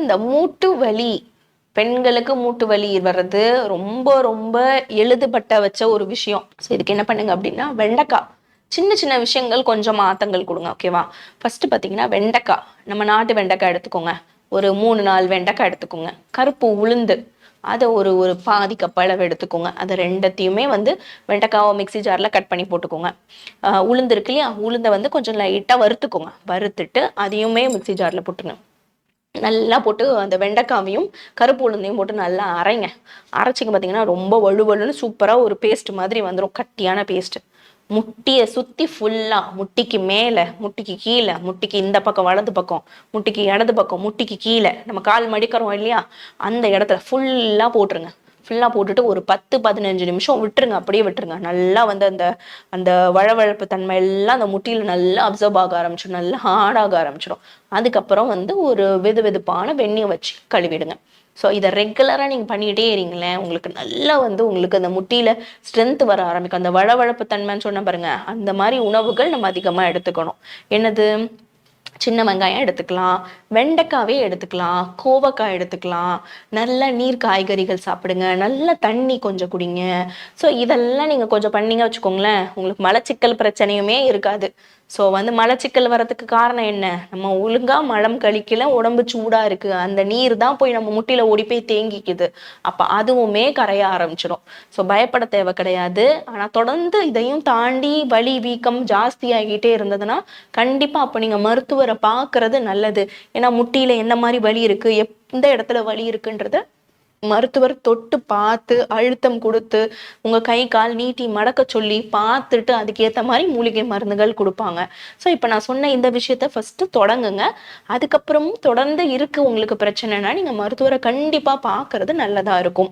இந்த மூட்டு வலி பெண்களுக்கு மூட்டு வலி வர்றது ரொம்ப ரொம்ப எழுதுபட்ட வச்ச ஒரு விஷயம். ஸோ இதுக்கு என்ன பண்ணுங்க அப்படின்னா வெண்டைக்காய். சின்ன சின்ன விஷயங்கள் கொஞ்சம் மாத்தங்கள் கொடுங்க ஓகேவா ஃபர்ஸ்ட் பார்த்தீங்கன்னா வெண்டைக்காய். நம்ம நாட்டு வெண்டைக்காய் எடுத்துக்கோங்க. ஒரு மூணு நாலு வெண்டைக்காய் எடுத்துக்கோங்க. கருப்பு உளுந்து. அதை ஒரு ஒரு பாதி கப் அளவு எடுத்துக்கோங்க. அது ரெண்டத்தையுமே வந்து வெண்டைக்காவை மிக்ஸி ஜாரில் கட் பண்ணி போட்டுக்கோங்க. உளுந்து இருக்கு இல்லையா? உளுந்தை வந்து கொஞ்சம் லைட்டாக வறுத்துக்கோங்க. வறுத்துட்டு அதையுமே மிக்ஸி ஜாரில் போட்டுருங்க. நல்லா போட்டு அந்த வெண்டைக்காவையும் கருப்பு உளுந்தையும் போட்டு நல்லா அரைங்க. அரைச்சிங்க பார்த்தீங்கன்னா ரொம்ப வலுவலுன்னு சூப்பராக ஒரு பேஸ்ட் மாதிரி வந்துடும் கட்டியான பேஸ்ட் முட்டியை சுற்றி ஃபுல்லாக முட்டிக்கு மேலே முட்டிக்கு கீழே முட்டிக்கு இந்த பக்கம் வலது பக்கம் முட்டிக்கு இடது பக்கம் முட்டிக்கு கீழே. நம்ம கால் மடிக்கிறோம் இல்லையா? அந்த இடத்துல ஃபுல்லாக போட்டுருங்க. ஃபுல்லாக போட்டுட்டு ஒரு பத்து பதினஞ்சு நிமிஷம் விட்டுருங்க. அப்படியே விட்டுருங்க. நல்லா வந்து அந்த அந்த வழவழப்பு தன்மை எல்லாம் அந்த முட்டியில் நல்லா அப்சர்வ் ஆக ஆரம்பிச்சிடும் நல்லா ஹார்டாக ஆரம்பிச்சிடும் அதுக்கப்புறம் வந்து ஒரு வெது வெதுப்பான வெந்நியை வச்சு கழுவிடுங்க. ஸோ இதை ரெகுலராக நீங்கள் பண்ணிக்கிட்டே இருங்களேன். உங்களுக்கு நல்லா வந்து உங்களுக்கு அந்த முட்டியில் ஸ்ட்ரென்த் வர ஆரம்பிக்கும். அந்த வழவழப்பு தன்மைன்னு சொன்ன பாருங்க. அந்த மாதிரி உணவுகள் நம்ம அதிகமாக எடுத்துக்கணும். என்னது? சின்ன வெங்காயம் எடுத்துக்கலாம். வெண்டைக்காவே எடுத்துக்கலாம். கோவக்காய் எடுத்துக்கலாம். நல்ல நீர் காய்கறிகள் சாப்பிடுங்க. நல்ல தண்ணி கொஞ்சம் குடிங்க. ஸோ இதெல்லாம் நீங்கள் கொஞ்சம் பண்ணீங்க வச்சுக்கோங்களேன். உங்களுக்கு மலச்சிக்கல் பிரச்சனையுமே இருக்காது. ஸோ வந்து மலச்சிக்கல் வரதுக்கு காரணம் என்ன? நம்ம ஒழுங்கா மலம் கழிக்கல உடம்பு சூடாக இருக்குது அந்த நீர் தான் போய் நம்ம முட்டியில் ஓடி போய் தேங்கிக்குது. அப்போ அதுவுமே கரைய ஆரம்பிச்சிடும். ஸோ பயப்பட தேவை கிடையாது. ஆனால் தொடர்ந்து இதையும் தாண்டி வலி வீக்கம் ஜாஸ்தியாகிட்டே இருந்ததுன்னா கண்டிப்பாக அப்போ நீங்கள் மருத்துவரை பார்க்கறது நல்லது. ஏன்னா முட்டியில் என்ன மாதிரி வலி இருக்குது எந்த இடத்துல வலி இருக்குன்றத மருத்துவர் தொட்டு பார்த்து அழுத்தம் கொடுத்து உங்க கை கால் நீட்டி மடக்க சொல்லி பார்த்துட்டு அதுக்கேற்ற மாதிரி மூலிகை மருந்துகள் கொடுப்பாங்க. ஸோ இப்போ நான் சொன்ன இந்த விஷயத்த ஃபர்ஸ்ட் தொடங்குங்க. அதுக்கப்புறமும் தொடர்ந்து இருக்கு உங்களுக்கு பிரச்சனைனா நீங்க மருத்துவரை கண்டிப்பா பார்க்கறது நல்லதா இருக்கும்.